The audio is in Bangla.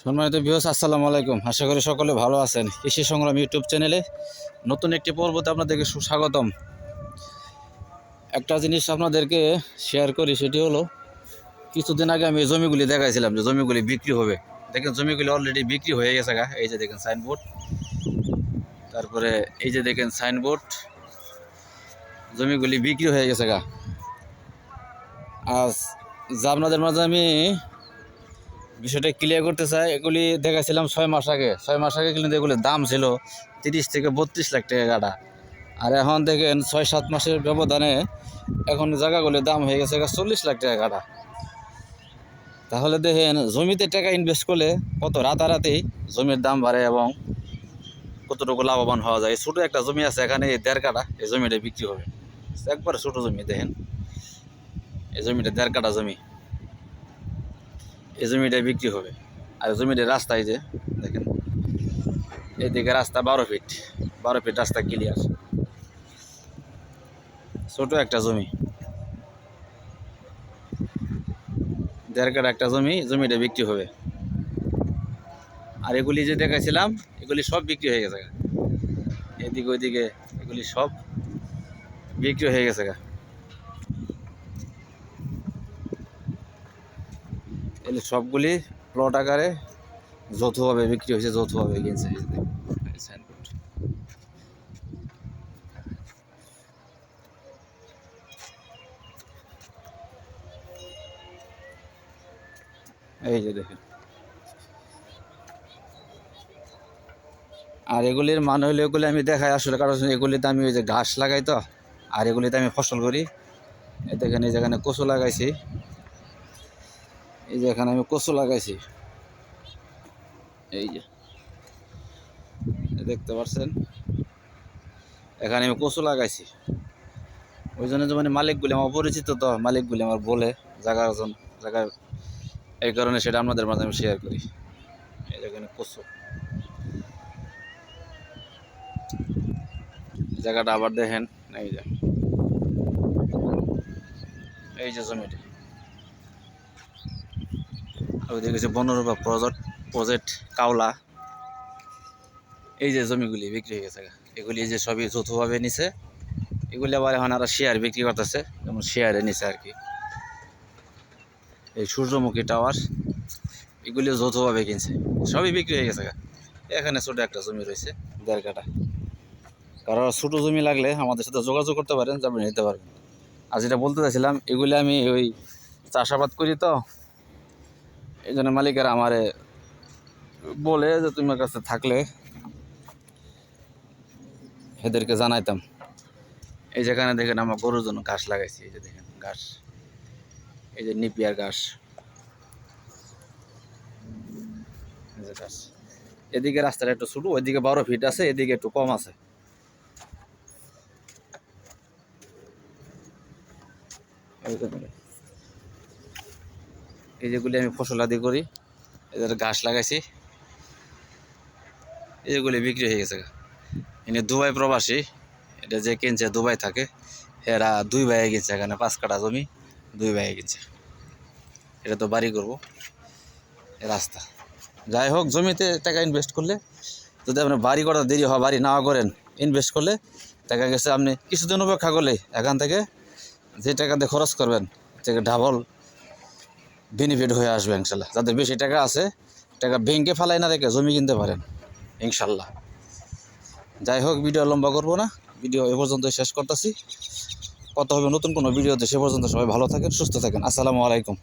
সম্মানিত বিহস আসসালামু আলাইকুম। আশা করি সকলে ভালো আছেন। কৃষি সংগ্রাম ইউটিউব চ্যানেলে নতুন একটি পর্বতে আপনাদেরকে সুস্বাগতম। একটা জিনিস আপনাদেরকে শেয়ার করি, সেটি হলো, কিছুদিন আগে আমি জমিগুলি দেখাইছিলাম যে জমিগুলি বিক্রি হবে। দেখেন, জমিগুলি অলরেডি বিক্রি হয়ে গেছে গা। এই যে দেখেন সাইনবোর্ড তারপরে এই যে দেখেন সাইনবোর্ড জমিগুলি বিক্রি হয়ে গেছে গা। আজ যা আপনাদের মাঝে আমি বিষয়টা ক্লিয়ার করতে চাই, এগুলি দেখাছিলাম ছয় মাস আগে। ছয় মাস আগে কিন্তু এগুলির দাম ছিল তিরিশ থেকে বত্রিশ লাখ টাকা গাড়া। আর এখন দেখেন ছয় সাত মাসের ব্যবধানে এখন জায়গাগুলির দাম হয়ে গেছে চল্লিশ লাখ টাকা গাড়া। তাহলে দেখেন জমিতে টাকা ইনভেস্ট করলে কত রাতারাতি জমির দাম বাড়ে এবং কতটুকু লাভবান হওয়া যায়। ছোটো একটা জমি আছে, এখানে এই দেড় কাটা এই জমিটা বিক্রি হবে। একবারে ছোটো জমি দেখেন। এই জমিটা দেড় কাটা জমি। এই জমিটা বিক্রি হবে। আর জমিটা রাস্তায় যে, দেখেন, এদিকে রাস্তা বারো ফিট বারো ফিট রাস্তা ক্লিয়ার ছোট একটা জমি। দেড় কাটা একটা জমি, জমিটা বিক্রি হবে। আর এগুলি যে দেখাইছিলাম, এগুলি সব বিক্রি হয়ে গেছে। এদিকে ওইদিকে এগুলি সব বিক্রি হয়ে গেছে গা। এগুলি সবগুলি প্লট আকারে যৌথভাবে বিক্রি হয়েছে, যৌথভাবে কিনছে। এই যে দেখেন। আর এগুলির মান হইলে এগুলি আমি দেখাই আসলে, কারণ এগুলিতে আমি ওই যে ঘাস লাগাই তো, আর এগুলিতে আমি ফসল করি। দেখেন, এই যেখানে কচু লাগাইছি এই যে এখানে আমি কচু লাগাইছি। এই যে। দেখতে পাচ্ছেন এখানে আমি কচু লাগাইছি। ওই জন্য মানে মালিকগুলি আমার পরিচিত তো, মালিকগুলি আমার বলে জায়গার জন জায়গার এই কারণে সেটা আপনাদের মাঝে আমি শেয়ার করি। এই যেখানে কচু। জায়গাটা আবার দেখেন। এই যে। এই যে জমিটা। ওইদিকে কিছু বনরূপা প্রজেক্ট প্রজেক্ট কাওলা। এই যে জমিগুলি বিক্রি হয়ে গেছে এগুলি যে সবই যৌথভাবে নিছে। এগুলি আবার এখন আরও শেয়ার বিক্রি করতেছে, যেমন শেয়ারে নিছে আর কি। এই সূর্যমুখী টাওয়ার এগুলি যৌথভাবে কিনছে। সবই বিক্রি হয়ে গেছে। এখানে ছোটো একটা জমি রয়েছে, দেড় কাটা কারও ছোটো জমি লাগলে আমাদের সাথে যোগাযোগ করতে পারেন যাবেন নিতে পারবেন। আর যেটা বলতে চাইছিলাম, এগুলি আমি ওই চাষাবাদ করি তো এই জন্য মালিকেরা আমারে বলে যে, তোমার কাছে থাকলে এদেরকে জানাইতাম। এই যেখানে দেখেন আমার গরুর জন্য ঘাস লাগাইছি, এই যে দেখেন ঘাস, এই যে নিপিয়ার ঘাস ঘাস। এদিকে রাস্তাটা একটু ছোটো, ওইদিকে বারো ফিট আছে, এদিকে একটু কম আছে। এই যেগুলি আমি ফসল আদি করি এদের ঘাস লাগাইছি, এই যেগুলি বিক্রি হয়ে গেছে এনে দুবাই প্রবাসী, এটা যে কিনছে দুবাই থাকে, এরা দুই ভাইয়ে কিনছে, এখানে পাঁচ কাটা জমি, দুই ভাইয়ে কিনছে। এটা তো বাড়ি করব রাস্তা। যাই হোক, জমিতে টাকা ইনভেস্ট করলে, যদি আপনি বাড়ি করার দেরি হয় বাড়ি না করেন ইনভেস্ট করলে দেখা গেছে, আপনি কিছুদিন উপেক্ষা করলে এখান থেকে যে টাকা দিয়ে খরচ করবেন থেকে ডাবল বেনিফিট হয়ে আসবে ইনশাল্লাহ। যাদের বেশি টাকা আছে, টাকা ব্যাংকে ফালাই না রেখে জমি কিনতে পারেন, ইনশাল্লাহ। যাই হোক ভিডিও লম্বা করব না। ভিডিও এ পর্যন্ত শেষ করতেছি। কত হবে নতুন কোনো ভিডিওতে সে পর্যন্ত সবাই ভালো থাকেন, সুস্থ থাকেন। আসসালামু আলাইকুম।